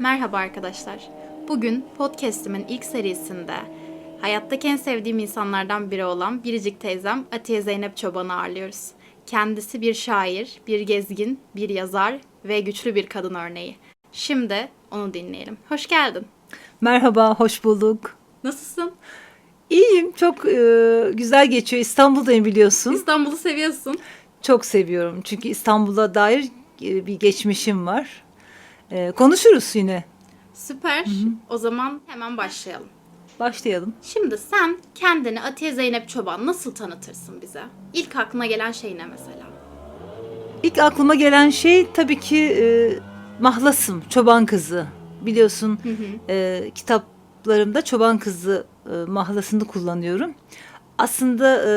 Merhaba arkadaşlar. Bugün podcast'imin ilk serisinde hayattaki en sevdiğim insanlardan biri olan Biricik teyzem Atiye Zeynep Çoban'ı ağırlıyoruz. Kendisi bir şair, bir gezgin, bir yazar ve güçlü bir kadın örneği. Şimdi onu dinleyelim. Hoş geldin. Merhaba, hoş bulduk. Nasılsın? İyiyim, çok e, güzel geçiyor. İstanbul'dayım biliyorsun. İstanbul'u seviyorsun. Çok seviyorum çünkü İstanbul'a dair e, bir geçmişim var. E, konuşuruz yine. Süper. O zaman hemen başlayalım. Başlayalım. Şimdi sen kendini Atiye Zeynep Çoban nasıl tanıtırsın bize? İlk aklına gelen şey ne mesela? İlk aklıma gelen şey tabii ki e, mahlasım, çoban kızı. Biliyorsun e, kitaplarımda çoban kızı e, mahlasını kullanıyorum. Aslında e,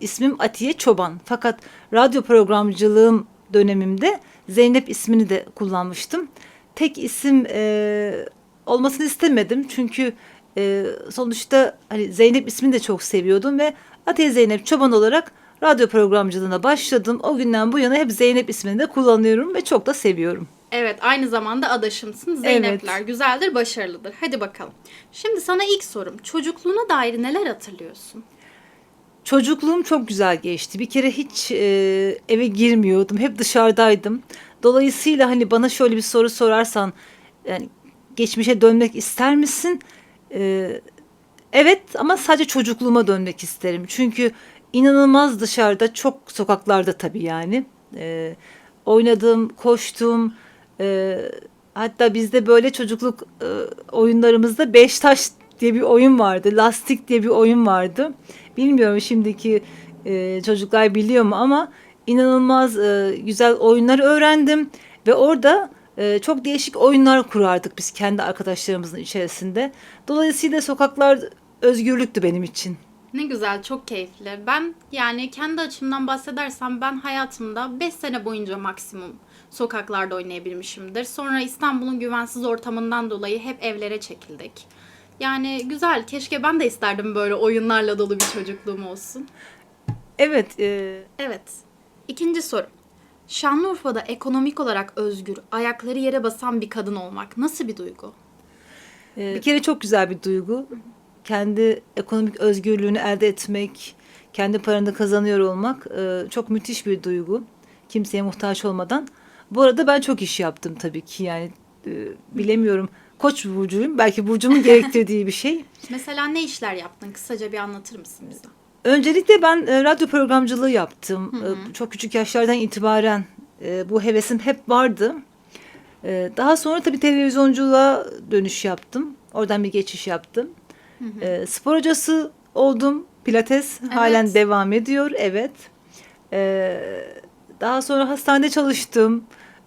ismim Atiye Çoban. Fakat radyo programcılığım dönemimde Zeynep ismini de kullanmıştım. Tek isim e, olmasını istemedim çünkü e, sonuçta hani Zeynep ismini de çok seviyordum ve Atiye Zeynep Çoban olarak radyo programcılığına başladım. O günden bu yana hep Zeynep ismini de kullanıyorum ve çok da seviyorum. Evet, aynı zamanda adaşımsın. Zeynepler güzeldir, başarılıdır. Hadi bakalım. Şimdi sana ilk sorum. Çocukluğuna dair neler hatırlıyorsun? Çocukluğum çok güzel geçti. Bir kere hiç e, eve girmiyordum. Hep dışarıdaydım. Dolayısıyla hani bana şöyle bir soru sorarsan yani geçmişe dönmek ister misin? E, evet ama sadece çocukluğuma dönmek isterim. Çünkü inanılmaz dışarıda çok sokaklarda tabii yani. E, oynadım, koştum. E, hatta bizde böyle çocukluk e, oyunlarımızda beş taş diye bir oyun vardı. Lastik diye bir oyun vardı. Bilmiyorum şimdiki e, çocuklar biliyor mu ama inanılmaz e, güzel oyunlar öğrendim ve orada e, çok değişik oyunlar kurardık biz kendi arkadaşlarımızın içerisinde. Dolayısıyla sokaklar özgürlüktü benim için. Ne güzel, çok keyifli. Ben yani kendi açımdan bahsedersem ben hayatımda 5 sene boyunca maksimum sokaklarda oynayabilmişimdir. Sonra İstanbul'un güvensiz ortamından dolayı hep evlere çekildik. Yani güzel, keşke ben de isterdim böyle oyunlarla dolu bir çocukluğum olsun. Evet, e, Evet. İkinci soru. Şanlıurfa'da ekonomik olarak özgür, ayakları yere basan bir kadın olmak nasıl bir duygu? e, bir kere çok güzel bir duygu. Kendi ekonomik özgürlüğünü elde etmek, kendi paranı kazanıyor olmak e, çok müthiş bir duygu. Kimseye muhtaç olmadan. Bu arada ben çok iş yaptım tabii ki yani e, bilemiyorum. Koç burcuyum. Belki burcumun gerektirdiği bir şey. Mesela ne işler yaptın? Kısaca bir anlatır mısın bize? Öncelikle ben e, radyo programcılığı yaptım. E, çok küçük yaşlardan itibaren e, bu hevesim hep vardı. E, daha sonra tabii televizyonculuğa dönüş yaptım. Oradan bir geçiş yaptım. E, spor hocası oldum. Pilates halen devam ediyor. Evet. E, daha sonra hastanede çalıştım.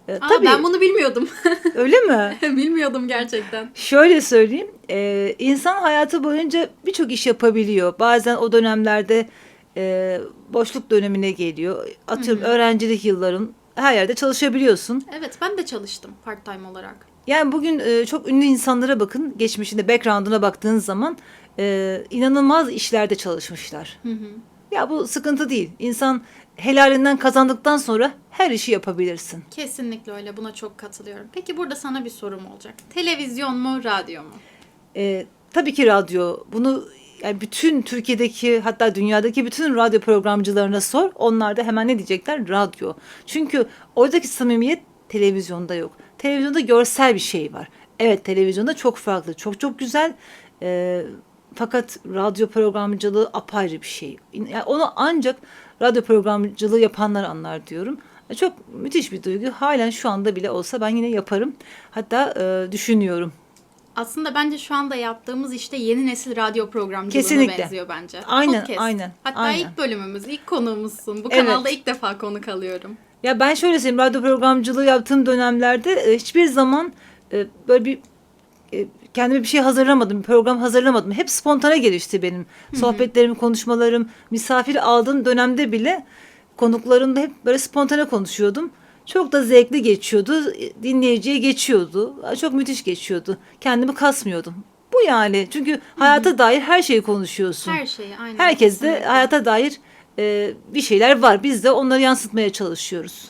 E, Aa, tabii ben bunu bilmiyordum. öyle mi? bilmiyordum gerçekten. Şöyle söyleyeyim, e, insan hayatı boyunca birçok iş yapabiliyor. Bazen o dönemlerde e, boşluk dönemine geliyor. Atıyorum öğrencilik yılların her yerde çalışabiliyorsun. Evet ben de çalıştım part time olarak. Yani bugün e, çok ünlü insanlara bakın, geçmişinde background'una baktığınız zaman e, inanılmaz işlerde çalışmışlar. Ya bu sıkıntı değil. İnsan helalinden kazandıktan sonra her işi yapabilirsin. Kesinlikle öyle buna çok katılıyorum. Peki burada sana bir sorum olacak. Televizyon mu radyo mu? E, tabii ki radyo. Bunu yani bütün Türkiye'deki hatta dünyadaki bütün radyo programcılarına sor. Onlar da hemen ne diyecekler? Radyo. Çünkü oradaki samimiyet televizyonda yok. Televizyonda görsel bir şey var. Evet televizyonda çok farklı, çok çok güzel. E, fakat radyo programcılığı apayrı bir şey. Yani onu ancak radyo programcılığı yapanlar anlar diyorum. Çok müthiş bir duygu. Halen şu anda bile olsa ben yine yaparım. Hatta e, düşünüyorum. Aslında bence şu anda yaptığımız işte yeni nesil radyo programcılığına Kesinlikle. benziyor bence. Aynen, Podcast. aynen, Hatta aynen. ilk bölümümüz, ilk konuğumuzsun. Bu Evet. kanalda ilk defa konuk alıyorum. Ya ben şöyle söyleyeyim radyo programcılığı yaptığım dönemlerde e, hiçbir zaman e, böyle bir e, kendime bir şey hazırlamadım, bir program hazırlamadım. Hep spontane gelişti benim. Sohbetlerim, konuşmalarım, misafir aldığım dönemde bile konuklarımla hep böyle spontane konuşuyordum. Çok da zevkli geçiyordu. Dinleyiciye geçiyordu. Çok müthiş geçiyordu. Kendimi kasmıyordum. Bu yani. Çünkü hayata dair her şeyi konuşuyorsun. Her şeyi aynen. Herkes de hayata dair e, bir şeyler var. Biz de onları yansıtmaya çalışıyoruz.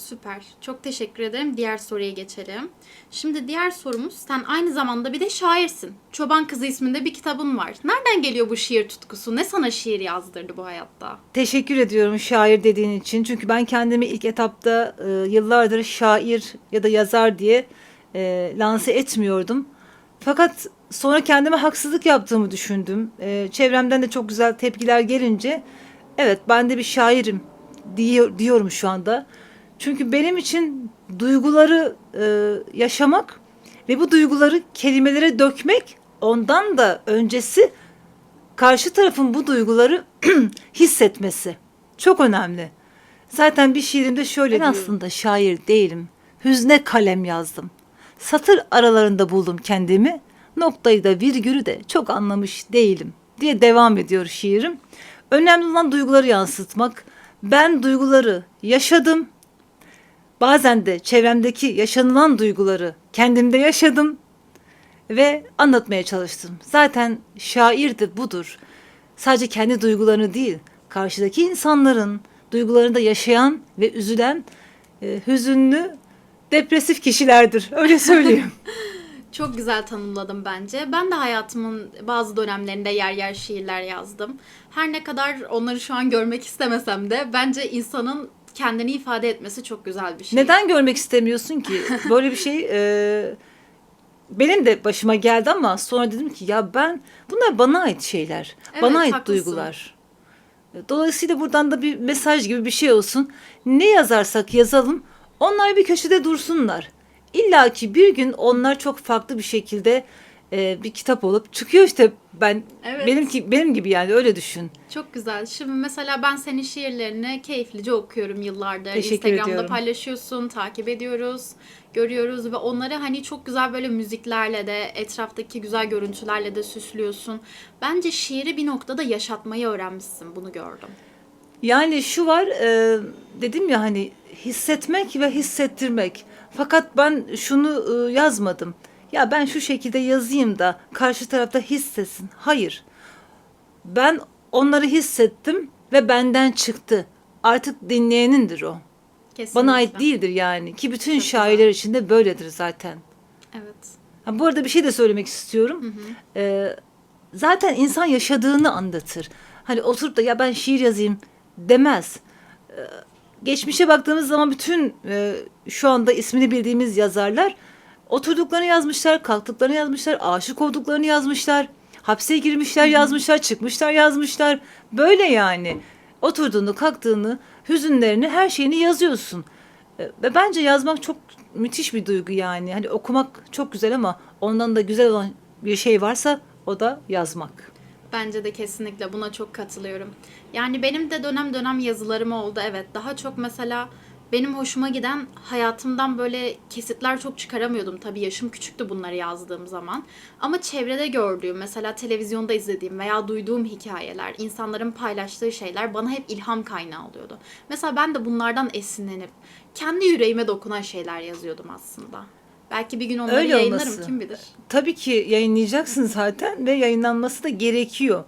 Süper. Çok teşekkür ederim. Diğer soruya geçelim. Şimdi diğer sorumuz sen aynı zamanda bir de şairsin. Çoban Kızı isminde bir kitabın var. Nereden geliyor bu şiir tutkusu? Ne sana şiir yazdırdı bu hayatta? Teşekkür ediyorum şair dediğin için. Çünkü ben kendimi ilk etapta e, yıllardır şair ya da yazar diye e, lanse etmiyordum. Fakat sonra kendime haksızlık yaptığımı düşündüm. E, çevremden de çok güzel tepkiler gelince evet ben de bir şairim diyor, diyorum şu anda. Çünkü benim için duyguları e, yaşamak ve bu duyguları kelimelere dökmek ondan da öncesi karşı tarafın bu duyguları hissetmesi çok önemli. Zaten bir şiirimde şöyle ben aslında şair değilim. Hüzne kalem yazdım. Satır aralarında buldum kendimi. Noktayı da virgülü de çok anlamış değilim diye devam ediyor şiirim. Önemli olan duyguları yansıtmak. Ben duyguları yaşadım. Bazen de çevremdeki yaşanılan duyguları kendimde yaşadım ve anlatmaya çalıştım. Zaten şair de budur. Sadece kendi duygularını değil, karşıdaki insanların duygularını da yaşayan ve üzülen e, hüzünlü, depresif kişilerdir. Öyle söyleyeyim. Çok güzel tanımladım bence. Ben de hayatımın bazı dönemlerinde yer yer şiirler yazdım. Her ne kadar onları şu an görmek istemesem de bence insanın kendini ifade etmesi çok güzel bir şey. Neden görmek istemiyorsun ki? Böyle bir şey e, benim de başıma geldi ama sonra dedim ki ya ben bunlar bana ait şeyler. Evet, bana ait haklısın. duygular. Dolayısıyla buradan da bir mesaj gibi bir şey olsun. Ne yazarsak yazalım onlar bir köşede dursunlar. İlla ki bir gün onlar çok farklı bir şekilde e, bir kitap olup çıkıyor işte ben Evet. benimki benim gibi yani öyle düşün. Çok güzel. Şimdi mesela ben senin şiirlerini keyiflice okuyorum yıllardır. Teşekkür Instagram'da ediyorum. paylaşıyorsun, takip ediyoruz, görüyoruz ve onları hani çok güzel böyle müziklerle de, etraftaki güzel görüntülerle de süslüyorsun. Bence şiiri bir noktada yaşatmayı öğrenmişsin. Bunu gördüm. Yani şu var e, dedim ya hani hissetmek ve hissettirmek. Fakat ben şunu e, yazmadım. Ya ben şu şekilde yazayım da karşı tarafta hissetsin. Hayır. Ben onları hissettim ve benden çıktı. Artık dinleyenindir o. Kesinlikle. Bana ait değildir yani. Ki bütün Çok şairler için de böyledir zaten. Evet. Ha, bu arada bir şey de söylemek istiyorum. Ee, zaten insan yaşadığını anlatır. Hani oturup da ya ben şiir yazayım demez. Ee, geçmişe baktığımız zaman bütün e, şu anda ismini bildiğimiz yazarlar oturduklarını yazmışlar, kalktıklarını yazmışlar, aşık olduklarını yazmışlar, hapse girmişler yazmışlar, çıkmışlar yazmışlar. Böyle yani. Oturduğunu, kalktığını, hüzünlerini, her şeyini yazıyorsun. E, Ve bence yazmak çok müthiş bir duygu yani. Hani okumak çok güzel ama ondan da güzel olan bir şey varsa o da yazmak. Bence de kesinlikle buna çok katılıyorum. Yani benim de dönem dönem yazılarım oldu. Evet daha çok mesela benim hoşuma giden hayatımdan böyle kesitler çok çıkaramıyordum. Tabii yaşım küçüktü bunları yazdığım zaman. Ama çevrede gördüğüm mesela televizyonda izlediğim veya duyduğum hikayeler, insanların paylaştığı şeyler bana hep ilham kaynağı oluyordu. Mesela ben de bunlardan esinlenip kendi yüreğime dokunan şeyler yazıyordum aslında. Belki bir gün onları Öyle yayınlarım olması. kim bilir. Tabii ki yayınlayacaksın zaten ve yayınlanması da gerekiyor.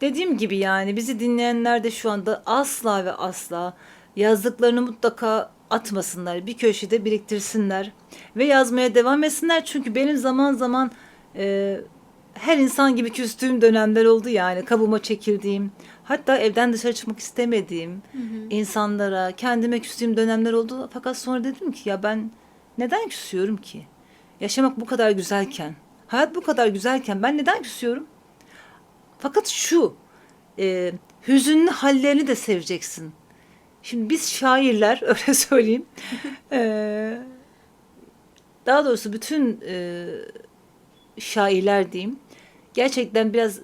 Dediğim gibi yani bizi dinleyenler de şu anda asla ve asla yazdıklarını mutlaka atmasınlar. Bir köşede biriktirsinler ve yazmaya devam etsinler. Çünkü benim zaman zaman e, her insan gibi küstüğüm dönemler oldu yani. Kabuğuma çekildiğim hatta evden dışarı çıkmak istemediğim insanlara kendime küstüğüm dönemler oldu. Fakat sonra dedim ki ya ben neden küsüyorum ki? Yaşamak bu kadar güzelken hayat bu kadar güzelken ben neden küsüyorum? Fakat şu e, hüzünlü hallerini de seveceksin şimdi biz şairler öyle söyleyeyim e, daha doğrusu bütün e, şairler diyeyim gerçekten biraz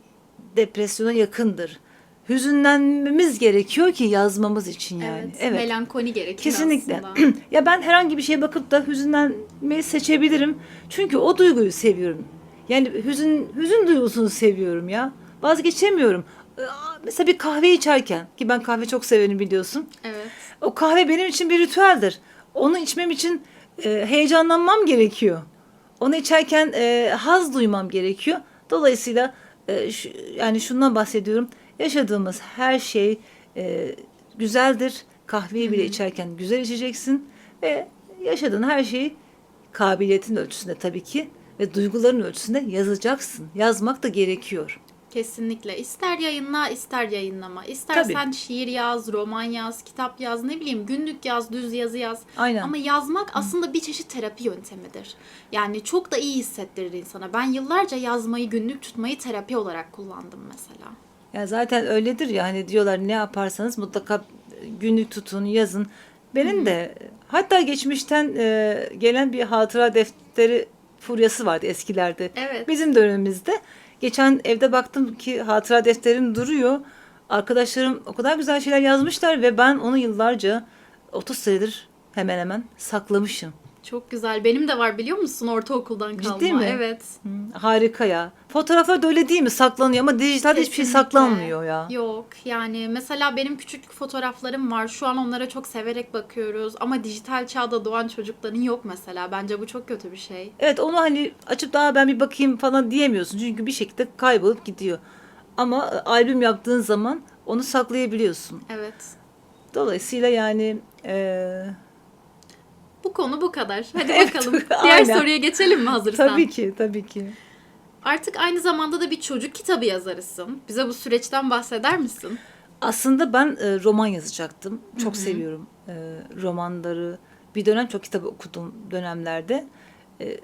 depresyona yakındır. Hüzünlenmemiz gerekiyor ki yazmamız için yani. Evet, Evet. melankoli gerekir Kesinlikle. aslında. ya ben herhangi bir şeye bakıp da hüzünlenmeyi seçebilirim. Çünkü o duyguyu seviyorum. Yani hüzün hüzün duygusunu seviyorum ya. Vazgeçemiyorum. Aa, Mesela bir kahve içerken ki ben kahve çok severim biliyorsun. Evet. O kahve benim için bir ritüeldir. Onu içmem için e, heyecanlanmam gerekiyor. Onu içerken e, haz duymam gerekiyor. Dolayısıyla e, şu- yani şundan bahsediyorum. Yaşadığımız her şey e, güzeldir. Kahveyi bile içerken güzel içeceksin Ve yaşadığın her şeyi kabiliyetin ölçüsünde tabii ki ve duyguların ölçüsünde yazacaksın. Yazmak da gerekiyor. Kesinlikle. İster yayınla, ister yayınlama. İstersen şiir yaz, roman yaz, kitap yaz, ne bileyim günlük yaz, düz yazı yaz. Aynen. Ama yazmak aslında bir çeşit terapi yöntemidir. Yani çok da iyi hissettirir insana. Ben yıllarca yazmayı, günlük tutmayı terapi olarak kullandım mesela. Ya zaten öyledir ya hani diyorlar ne yaparsanız mutlaka günlük tutun, yazın. Benim de hatta geçmişten e, gelen bir hatıra defteri furyası vardı eskilerde. Evet. Bizim dönemimizde. Geçen evde baktım ki hatıra defterim duruyor. Arkadaşlarım o kadar güzel şeyler yazmışlar ve ben onu yıllarca 30 senedir hemen hemen saklamışım. Çok güzel. Benim de var biliyor musun ortaokuldan kalma. Ciddi mi? Evet. Hı, harika ya. Fotoğraflar da öyle değil mi? Saklanıyor ama dijitalde hiçbir şey saklanmıyor ya. Yok yani mesela benim küçüklük fotoğraflarım var. Şu an onlara çok severek bakıyoruz. Ama dijital çağda doğan çocukların yok mesela. Bence bu çok kötü bir şey. Evet onu hani açıp daha ben bir bakayım falan diyemiyorsun. Çünkü bir şekilde kaybolup gidiyor. Ama e, albüm yaptığın zaman onu saklayabiliyorsun. Evet. Dolayısıyla yani e, Bu konu bu kadar. Hadi bakalım. Diğer aynen. soruya geçelim mi hazırsan? tabii ki tabii ki. Artık aynı zamanda da bir çocuk kitabı yazarısın. Bize bu süreçten bahseder misin? Aslında ben e, roman yazacaktım. Çok seviyorum e, romanları. Bir dönem çok kitap okudum dönemlerde. E,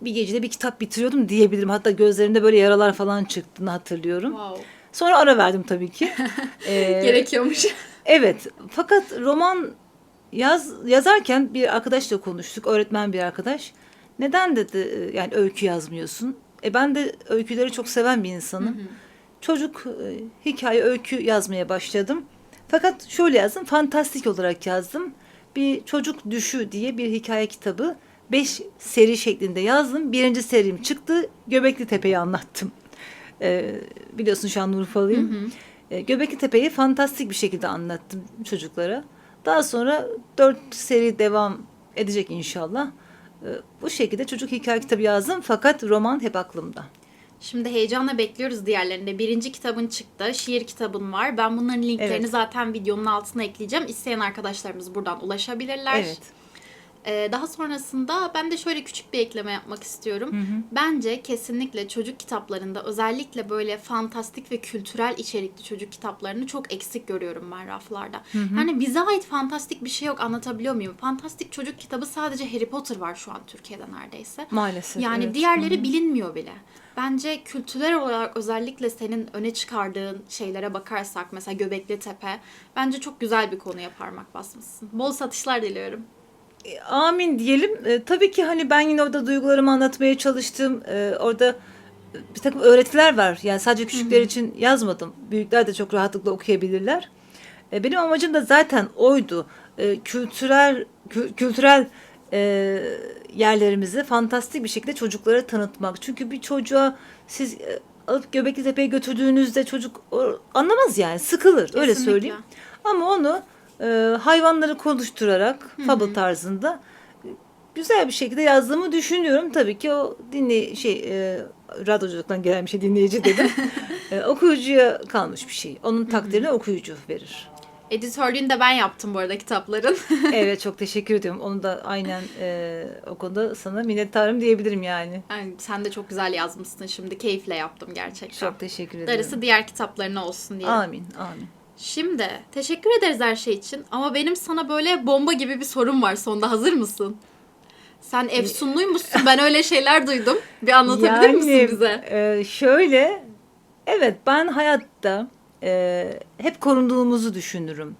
bir gecede bir kitap bitiriyordum diyebilirim. Hatta gözlerimde böyle yaralar falan çıktığını hatırlıyorum. Wow. Sonra ara verdim tabii ki. E, Gerekiyormuş. Evet. Fakat roman yaz yazarken bir arkadaşla konuştuk. Öğretmen bir arkadaş. Neden dedi e, yani öykü yazmıyorsun? E ben de öyküleri çok seven bir insanım. Çocuk e, hikaye öykü yazmaya başladım. Fakat şöyle yazdım. Fantastik olarak yazdım. Bir çocuk düşü diye bir hikaye kitabı. Beş seri şeklinde yazdım. Birinci serim çıktı. Göbekli Tepe'yi anlattım. E, biliyorsun Şanlıurfalıyım. E, Göbekli Tepe'yi fantastik bir şekilde anlattım çocuklara. Daha sonra dört seri devam edecek inşallah. E, bu şekilde çocuk hikaye kitabı yazdım fakat roman hep aklımda. Şimdi heyecanla bekliyoruz diğerlerinde. Birinci kitabın çıktı. Şiir kitabın var. Ben bunların linklerini Evet. zaten videonun altına ekleyeceğim. İsteyen arkadaşlarımız buradan ulaşabilirler. Evet. Ee, daha sonrasında ben de şöyle küçük bir ekleme yapmak istiyorum. Bence kesinlikle çocuk kitaplarında özellikle böyle fantastik ve kültürel içerikli çocuk kitaplarını çok eksik görüyorum ben raflarda. Yani bize ait fantastik bir şey yok anlatabiliyor muyum? Fantastik çocuk kitabı sadece Harry Potter var şu an Türkiye'de neredeyse. Maalesef. Yani evet. diğerleri bilinmiyor bile. Bence kültürel olarak özellikle senin öne çıkardığın şeylere bakarsak mesela Göbekli Tepe bence çok güzel bir konuya parmak basmışsın. Bol satışlar diliyorum. E, Amin diyelim. E, tabii ki hani ben yine orada duygularımı anlatmaya çalıştım. E, orada bir takım öğretiler var. Yani sadece küçükler için yazmadım. Büyükler de çok rahatlıkla okuyabilirler. E, benim amacım da zaten oydu. E, kültürel kü- kültürel e, yerlerimizi fantastik bir şekilde çocuklara tanıtmak. Çünkü bir çocuğa siz e, alıp Göbekli Tepe'ye götürdüğünüzde çocuk o- anlamaz yani sıkılır öyle Kesinlikle. söyleyeyim. Ama onu e, hayvanları konuşturarak fable tarzında e, güzel bir şekilde yazdığımı düşünüyorum. Tabii ki o dinley şey e, radyoculuktan gelen bir şey dinleyici dedim. e, okuyucuya kalmış bir şey. Onun takdirini okuyucu verir. Editörlüğünü de ben yaptım bu arada kitapların. evet çok teşekkür ediyorum. Onu da aynen e, o konuda sana minnettarım diyebilirim yani. Yani sen de çok güzel yazmışsın şimdi. Keyifle yaptım gerçekten. Çok teşekkür ederim. Darısı diğer kitaplarına olsun diye. Amin, amin. Şimdi teşekkür ederiz her şey için ama benim sana böyle bomba gibi bir sorum var sonda. Hazır mısın? Sen efsunluymuşsun. Ben öyle şeyler duydum. Bir anlatabilir misin bize? e, şöyle, evet ben hayatta e, hep korunduğumuzu düşünürüm.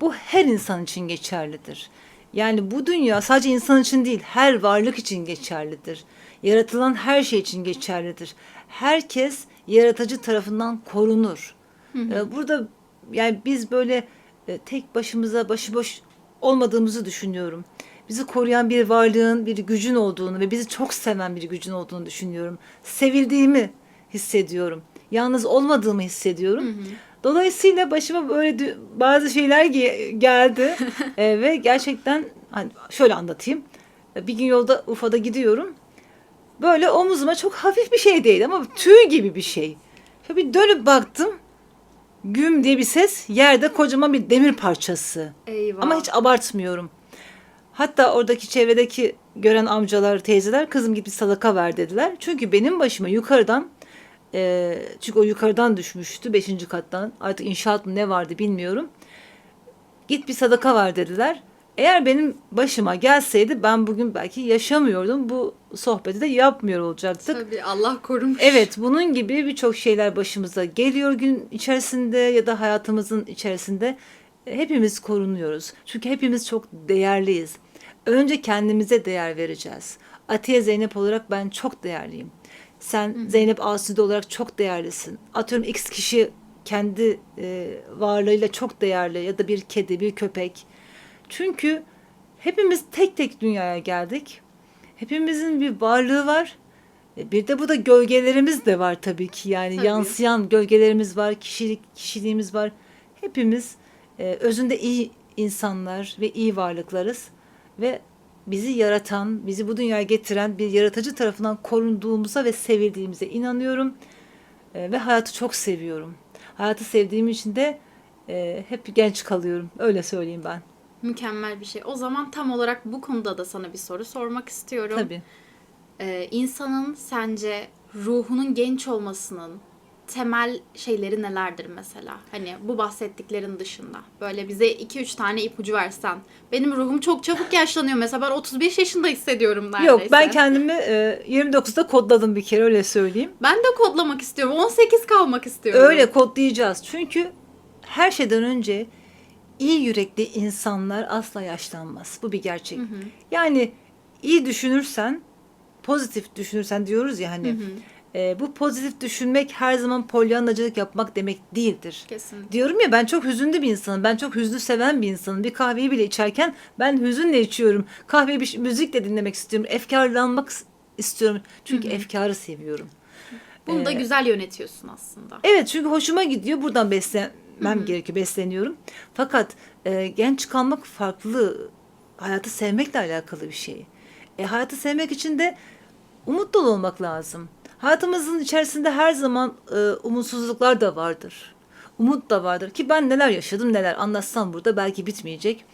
Bu her insan için geçerlidir. Yani bu dünya sadece insan için değil, her varlık için geçerlidir. Yaratılan her şey için geçerlidir. Herkes yaratıcı tarafından korunur. E, Burada yani biz böyle e, tek başımıza başıboş olmadığımızı düşünüyorum. Bizi koruyan bir varlığın, bir gücün olduğunu ve bizi çok seven bir gücün olduğunu düşünüyorum. Sevildiğimi hissediyorum. Yalnız olmadığımı hissediyorum. Dolayısıyla başıma böyle bazı şeyler ge- geldi E, ve gerçekten hani şöyle anlatayım. E, Bir gün yolda Urfa'da gidiyorum. Böyle omuzuma çok hafif bir şey değil ama tüy gibi bir şey. Şöyle bir dönüp baktım. Güm diye bir ses. Yerde kocaman bir demir parçası. Eyvah. Ama hiç abartmıyorum. Hatta oradaki çevredeki gören amcalar, teyzeler kızım git bir sadaka ver dediler. Çünkü benim başıma yukarıdan e, çünkü o yukarıdan düşmüştü beşinci kattan. Artık inşaat mı ne vardı bilmiyorum. Git bir sadaka ver dediler. Eğer benim başıma gelseydi ben bugün belki yaşamıyordum. Bu sohbeti de yapmıyor olacaktık. Tabii Allah korumuş. Evet bunun gibi birçok şeyler başımıza geliyor gün içerisinde ya da hayatımızın içerisinde. Hepimiz korunuyoruz. Çünkü hepimiz çok değerliyiz. Önce kendimize değer vereceğiz. Atiye Zeynep olarak ben çok değerliyim. Sen Zeynep Asude olarak çok değerlisin. Atıyorum X kişi kendi e, varlığıyla çok değerli ya da bir kedi, bir köpek. Çünkü hepimiz tek tek dünyaya geldik. Hepimizin bir varlığı var. E, Bir de bu da gölgelerimiz de var tabii ki. Yani Tabii. yansıyan gölgelerimiz var, kişilik kişiliğimiz var. Hepimiz e, özünde iyi insanlar ve iyi varlıklarız ve bizi yaratan, bizi bu dünyaya getiren bir yaratıcı tarafından korunduğumuza ve sevildiğimize inanıyorum. E, ve hayatı çok seviyorum. Hayatı sevdiğim için de e, hep genç kalıyorum. Öyle söyleyeyim ben. Mükemmel bir şey. O zaman tam olarak bu konuda da sana bir soru sormak istiyorum. Tabii. Ee, insanın sence ruhunun genç olmasının temel şeyleri nelerdir mesela? Hani bu bahsettiklerin dışında. Böyle bize 2-3 tane ipucu versen. Benim ruhum çok çabuk yaşlanıyor mesela. Ben 35 yaşında hissediyorum neredeyse. Yok ben kendimi e, 29'da kodladım bir kere öyle söyleyeyim. Ben de kodlamak istiyorum. 18 kalmak istiyorum. Öyle kodlayacağız. Çünkü her şeyden önce iyi yürekli insanlar asla yaşlanmaz. Bu bir gerçek. Yani iyi düşünürsen, pozitif düşünürsen diyoruz ya hani. e, bu pozitif düşünmek her zaman polyanlacılık yapmak demek değildir. Kesinlikle. Diyorum ya ben çok hüzünlü bir insanım. Ben çok hüznü seven bir insanım. Bir kahveyi bile içerken ben hüzünle içiyorum. Kahveyi bir müzikle dinlemek istiyorum. Efkarlanmak istiyorum. Çünkü efkarı seviyorum. Bunu da Ee, güzel yönetiyorsun aslında. Evet çünkü hoşuma gidiyor. Buradan beslenmem gerekiyor. Besleniyorum. Fakat e, genç kalmak farklı. Hayatı sevmekle alakalı bir şey. E, hayatı sevmek için de umut dolu olmak lazım. Hayatımızın içerisinde her zaman e, umutsuzluklar da vardır. Umut da vardır. Ki ben neler yaşadım neler anlatsam burada belki bitmeyecek.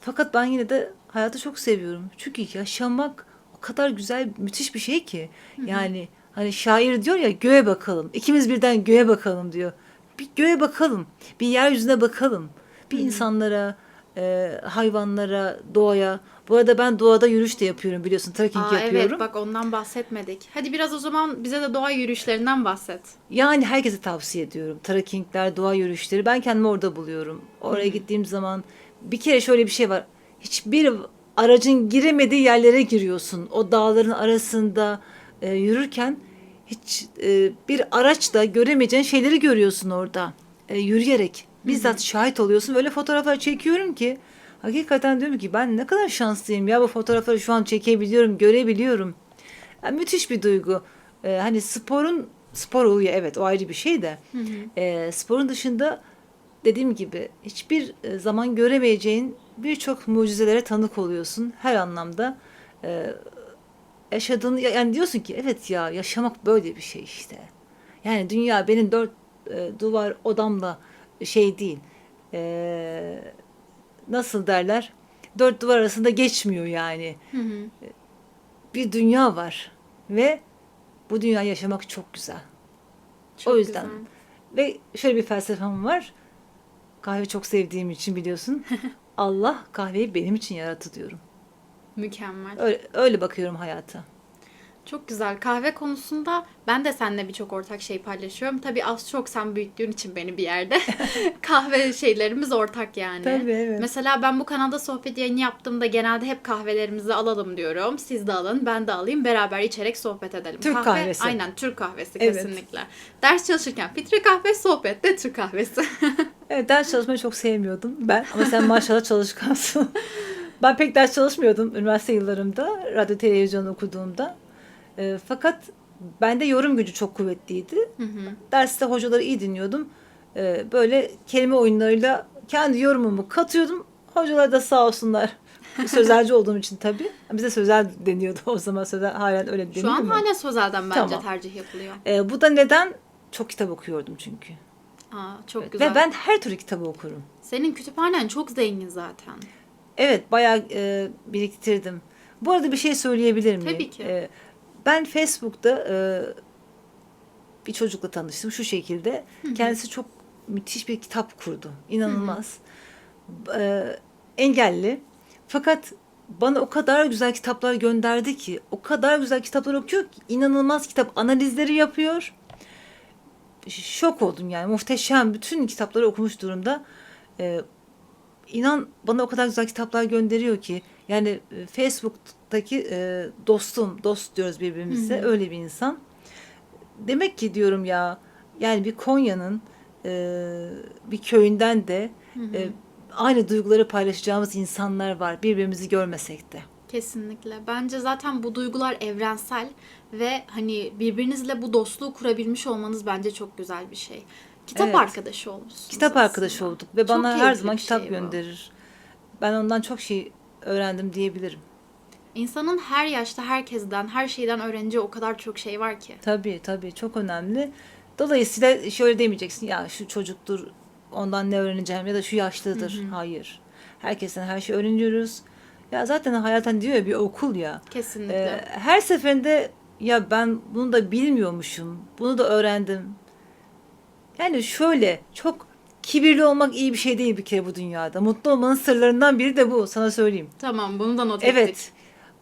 Fakat ben yine de hayatı çok seviyorum. Çünkü yaşamak o kadar güzel, müthiş bir şey ki. Yani hani şair diyor ya göğe bakalım. İkimiz birden göğe bakalım diyor. Bir göğe bakalım. Bir yeryüzüne bakalım. Bir insanlara, e, hayvanlara, doğaya. Bu arada ben doğada yürüyüş de yapıyorum biliyorsun. Trekking Aa, yapıyorum. evet bak ondan bahsetmedik. Hadi biraz o zaman bize de doğa yürüyüşlerinden bahset. Yani herkese tavsiye ediyorum. Trekkingler, doğa yürüyüşleri. Ben kendimi orada buluyorum. Oraya gittiğim zaman bir kere şöyle bir şey var. Hiçbir aracın giremediği yerlere giriyorsun. O dağların arasında e, yürürken hiç e, bir araçla göremeyeceğin şeyleri görüyorsun orada. E, yürüyerek. Bizzat şahit oluyorsun. Öyle fotoğraflar çekiyorum ki hakikaten diyorum ki ben ne kadar şanslıyım ya bu fotoğrafları şu an çekebiliyorum, görebiliyorum. Yani müthiş bir duygu. Ee, hani sporun spor oluyor evet o ayrı bir şey de. Ee, sporun dışında dediğim gibi hiçbir e, zaman göremeyeceğin birçok mucizelere tanık oluyorsun her anlamda. Ee, yaşadığını yani diyorsun ki evet ya yaşamak böyle bir şey işte. Yani dünya benim dört e, duvar odamla şey değil. Ee, nasıl derler? Dört duvar arasında geçmiyor yani bir dünya var ve bu dünya yaşamak çok güzel. Çok o yüzden güzel. ve şöyle bir felsefem var. Kahve çok sevdiğim için biliyorsun. Allah kahveyi benim için yarattı diyorum. Mükemmel. Öyle, öyle bakıyorum hayata. Çok güzel. Kahve konusunda ben de seninle birçok ortak şey paylaşıyorum. Tabii az çok sen büyüttüğün için beni bir yerde. kahve şeylerimiz ortak yani. Tabii, evet. Mesela ben bu kanalda sohbet yayını yaptığımda genelde hep kahvelerimizi alalım diyorum. Siz de alın, ben de alayım. Beraber içerek sohbet edelim. Türk Kahve, kahvesi. Aynen Türk kahvesi Evet. kesinlikle. Ders çalışırken filtre kahve, sohbette Türk kahvesi. Evet ders çalışmayı çok sevmiyordum ben ama sen maşallah çalışkansın. ben pek ders çalışmıyordum üniversite yıllarımda, radyo televizyon okuduğumda. E, fakat bende yorum gücü çok kuvvetliydi. Derste hocaları iyi dinliyordum. E, böyle kelime oyunlarıyla kendi yorumumu katıyordum. Hocalar da sağ olsunlar. Sözelci olduğum için tabii. Bize sözel deniyordu o zaman. Sözel halen öyle deniyor Şu an mu? hala sözelden bence Tamam. tercih yapılıyor. E, bu da neden? Çok kitap okuyordum çünkü. Aa, çok güzel. Ve ben her türlü kitabı okurum. Senin kütüphanen çok zengin zaten. Evet bayağı e, biriktirdim. Bu arada bir şey söyleyebilir miyim? Tabii ki. E, ben Facebook'ta e, bir çocukla tanıştım şu şekilde. Kendisi çok müthiş bir kitap kurdu. İnanılmaz. E, engelli. Fakat bana o kadar güzel kitaplar gönderdi ki, o kadar güzel kitaplar okuyor ki, inanılmaz kitap analizleri yapıyor. Şok oldum yani, muhteşem. Bütün kitapları okumuş durumda. E, inan bana o kadar güzel kitaplar gönderiyor ki yani e, Facebook'taki e, dostum, dost diyoruz birbirimize öyle bir insan. Demek ki diyorum ya yani bir Konya'nın e, bir köyünden de e, aynı duyguları paylaşacağımız insanlar var birbirimizi görmesek de. Kesinlikle. Bence zaten bu duygular evrensel ve hani birbirinizle bu dostluğu kurabilmiş olmanız bence çok güzel bir şey. Kitap Evet. arkadaşı olmuşsunuz. Kitap aslında. arkadaşı olduk ve Çok bana her zaman kitap şey bu. gönderir. Ben ondan çok şey öğrendim diyebilirim. İnsanın her yaşta herkesten, her şeyden öğreneceği o kadar çok şey var ki. Tabii tabii çok önemli. Dolayısıyla şöyle demeyeceksin ya şu çocuktur ondan ne öğreneceğim ya da şu yaşlıdır. Hayır. Herkesten her şeyi öğreniyoruz. Ya zaten hayat hani diyor ya bir okul ya. Kesinlikle. Ee, her seferinde ya ben bunu da bilmiyormuşum. Bunu da öğrendim. Yani şöyle çok kibirli olmak iyi bir şey değil bir kere bu dünyada. Mutlu olmanın sırlarından biri de bu sana söyleyeyim. Tamam bunu da not ettik. Evet.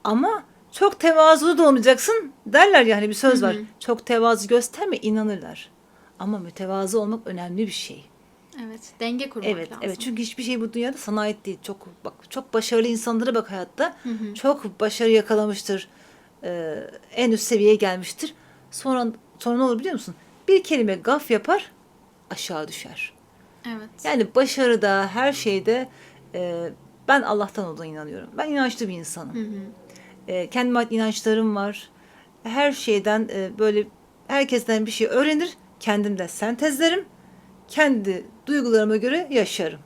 Ama çok tevazu da olmayacaksın derler yani bir söz var. Çok tevazu gösterme inanırlar. Ama mütevazı olmak önemli bir şey. Evet. Denge kurmak Evet, lazım. evet. Çünkü hiçbir şey bu dünyada sana ait değil. Çok bak çok başarılı insanlara bak hayatta. Çok başarı yakalamıştır. Ee, en üst seviyeye gelmiştir. Sonra sonra ne olur biliyor musun? Bir kelime gaf yapar, aşağı düşer. Evet. Yani başarıda, her şeyde e, ben Allah'tan olduğuna inanıyorum. Ben inançlı bir insanım. E, kendime inançlarım var. Her şeyden e, böyle herkesten bir şey öğrenir, kendimde sentezlerim. Kendi duygularıma göre yaşarım.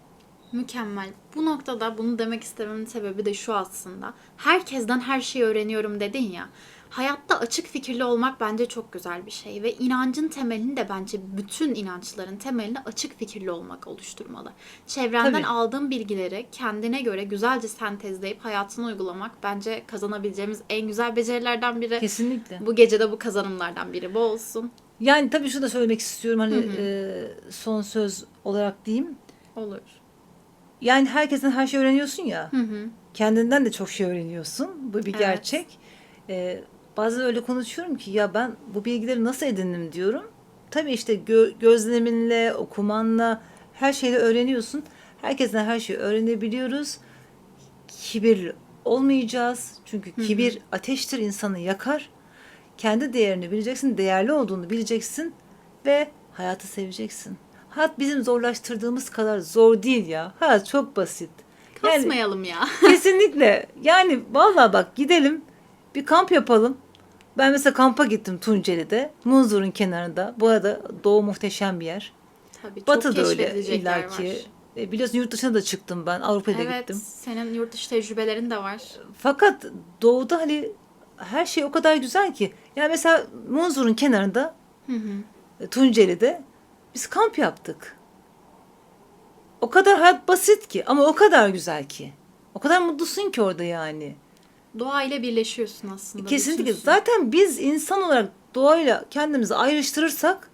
Mükemmel. Bu noktada bunu demek istememin sebebi de şu aslında. Herkesten her şeyi öğreniyorum dedin ya. Hayatta açık fikirli olmak bence çok güzel bir şey ve inancın temelini de bence bütün inançların temelini açık fikirli olmak oluşturmalı. Çevrenden Tabii. aldığın bilgileri kendine göre güzelce sentezleyip hayatına uygulamak bence kazanabileceğimiz en güzel becerilerden biri. Kesinlikle. Bu gece de bu kazanımlardan biri bu olsun. Yani tabii şunu da söylemek istiyorum hani e, son söz olarak diyeyim. Olur. Yani herkesten her şey öğreniyorsun ya. Hı hı. Kendinden de çok şey öğreniyorsun. Bu bir Evet. gerçek. Ee, bazen öyle konuşuyorum ki ya ben bu bilgileri nasıl edindim diyorum. Tabii işte gö- gözleminle, okumanla her şeyi öğreniyorsun. Herkesten her şeyi öğrenebiliyoruz. Kibirli olmayacağız. Çünkü kibir ateştir insanı yakar. Kendi değerini bileceksin, değerli olduğunu bileceksin ve hayatı seveceksin. Hayat bizim zorlaştırdığımız kadar zor değil ya. Hayat çok basit. Yani- Kasmayalım ya. Kesinlikle. Yani vallahi bak gidelim bir kamp yapalım. Ben mesela kampa gittim Tunceli'de. Munzur'un kenarında. Bu arada doğu muhteşem bir yer. Tabii çok Batı da öyle illaki. var. E, biliyorsun yurt dışına da çıktım ben. Avrupa'da Evet, gittim. senin yurt dışı tecrübelerin de var. Fakat doğuda hani her şey o kadar güzel ki. Yani mesela Munzur'un kenarında Hı hı. Tunceli'de biz kamp yaptık. O kadar hayat basit ki ama o kadar güzel ki. O kadar mutlusun ki orada yani. Doğayla birleşiyorsun aslında. Kesinlikle. bütünsün. Zaten biz insan olarak doğayla kendimizi ayrıştırırsak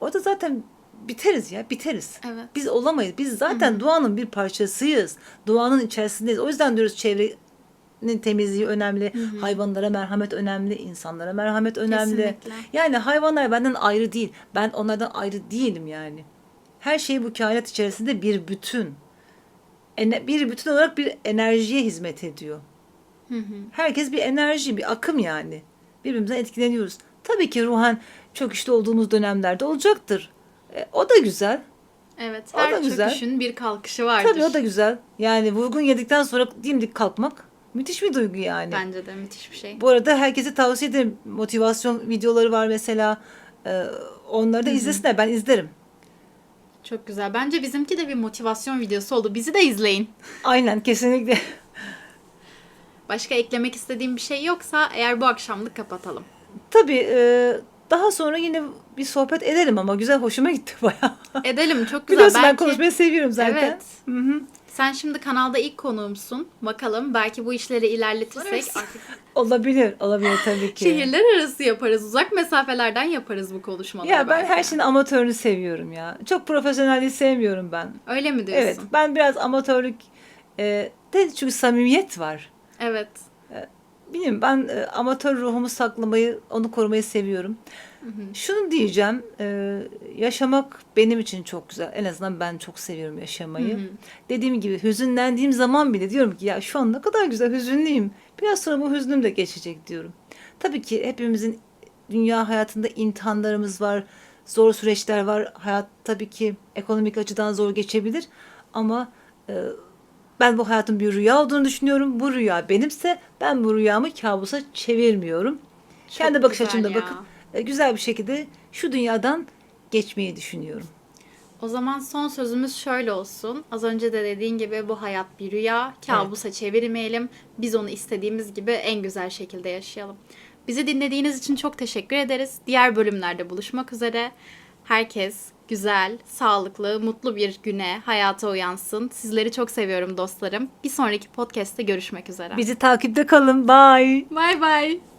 orada zaten biteriz ya biteriz. Evet. Biz olamayız. Biz zaten doğanın bir parçasıyız. Doğanın içerisindeyiz. O yüzden diyoruz çevrenin temizliği önemli. Hayvanlara merhamet önemli. insanlara merhamet önemli. Kesinlikle. Yani hayvanlar benden ayrı değil. Ben onlardan ayrı değilim yani. Her şey bu kainat içerisinde bir bütün. Bir bütün olarak bir enerjiye hizmet ediyor. Hı hı. Herkes bir enerji, bir akım yani. Birbirimizden etkileniyoruz. Tabii ki ruhen çok işte olduğumuz dönemlerde olacaktır. E, o da güzel. Evet. O da Her güzel. bir kalkışı vardır. Tabii o da güzel. Yani vurgun yedikten sonra dimdik kalkmak müthiş bir duygu yani. Bence de müthiş bir şey. Bu arada herkese tavsiye ederim. Motivasyon videoları var mesela. E, onları da izlesinler. Ben izlerim. Çok güzel. Bence bizimki de bir motivasyon videosu oldu. Bizi de izleyin. Aynen kesinlikle. Başka eklemek istediğim bir şey yoksa eğer bu akşamlık kapatalım. Tabii e, daha sonra yine bir sohbet edelim ama güzel hoşuma gitti bayağı. Edelim çok güzel. Biliyorsun ben Belki- konuşmayı seviyorum zaten. Evet. Hı hı. Sen şimdi kanalda ilk konuğumsun. Bakalım belki bu işleri ilerletirsek artık Olabilir, olabilir tabii ki. şehirler arası yaparız. Uzak mesafelerden yaparız bu konuşmaları. Ya ben belki. her şeyin amatörünü seviyorum ya. Çok profesyonelliği sevmiyorum ben. Öyle mi diyorsun? Evet, ben biraz amatörlük e, de çünkü samimiyet var. Evet. Bilmiyorum ben e, amatör ruhumu saklamayı, onu korumayı seviyorum. Şunu diyeceğim, e, yaşamak benim için çok güzel. En azından ben çok seviyorum yaşamayı. Hı hı. Dediğim gibi hüzünlendiğim zaman bile diyorum ki ya şu an ne kadar güzel hüzünlüyüm. Biraz sonra bu hüznüm de geçecek diyorum. Tabii ki hepimizin dünya hayatında imtihanlarımız var, zor süreçler var. Hayat tabii ki ekonomik açıdan zor geçebilir ama e, ben bu hayatın bir rüya olduğunu düşünüyorum. Bu rüya benimse ben bu rüyamı kabusa çevirmiyorum. Çok Kendi bakış açımda ya. bakıp güzel bir şekilde şu dünyadan geçmeyi düşünüyorum. O zaman son sözümüz şöyle olsun. Az önce de dediğin gibi bu hayat bir rüya. Kabusa çevirmeyelim. Biz onu istediğimiz gibi en güzel şekilde yaşayalım. Bizi dinlediğiniz için çok teşekkür ederiz. Diğer bölümlerde buluşmak üzere. Herkes güzel, sağlıklı, mutlu bir güne, hayata uyansın. Sizleri çok seviyorum dostlarım. Bir sonraki podcast'te görüşmek üzere. Bizi takipte kalın. Bye. Bye bye.